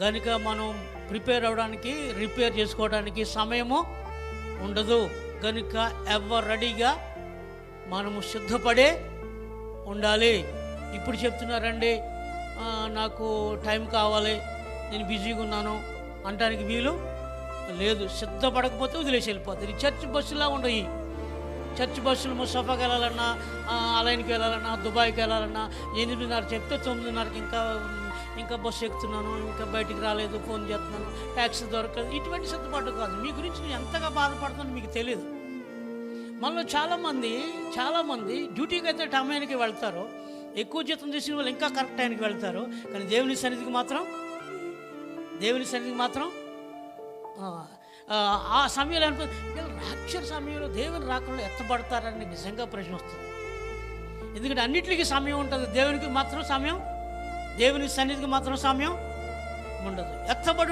కనుక మనం ప్రిపేర్ అవ్వడానికి రిపేర్ చేసుకోవడానికి సమయము ఉండదు. కనుక ఎవరు రెడీగా మనము సిద్ధపడే ఉండాలి. ఇప్పుడు చెప్తున్నారండి నాకు టైం కావాలి నేను బిజీగా ఉన్నాను అంటానికి వీలు లేదు. సిద్ధపడకపోతే వదిలేసి వెళ్ళిపోతుంది చర్చ్ బస్సులా ఉండవు చర్చ్ బస్సులు ముసఫాకి వెళ్ళాలన్నా ఆలయానికి అలైన్కి వెళ్ళాలన్నా దుబాయ్కి వెళ్ళాలన్నా ఎనిమిదిన్నర చెప్తే తొమ్మిదిన్నరకి ఇంకా ఇంకా బస్సు ఎక్కుతున్నాను ఇంకా బయటికి రాలేదు ఫోన్ చేస్తున్నాను ట్యాక్సీ దొరకలేదు. ఇటువంటి సిద్ధపాటు కాదు. మీ గురించి నేను ఎంతగా బాధపడుతుందో మీకు తెలియదు మనలో చాలామంది చాలామంది డ్యూటీకి అయితే టైంకి వెళ్తారు. ఎక్కువ జీతం చేసిన వాళ్ళు ఇంకా కరెక్ట్ టైంకి వెళ్తారు. కానీ దేవుని సన్నిధికి మాత్రం దేవుని సన్నిధికి మాత్రం ఆ, సమయంలో అనుకో వీళ్ళు రాక్షర సమయంలో దేవుని రాకుండా ఎత్తబడతారని నిజంగా ప్రశ్న వస్తుంది. ఎందుకంటే అన్నిటికీ సమయం ఉంటుంది. దేవునికి మాత్రం సమయం దేవుని సన్నిధికి మాత్రం సమయం ఉండదు. ఎత్తబడు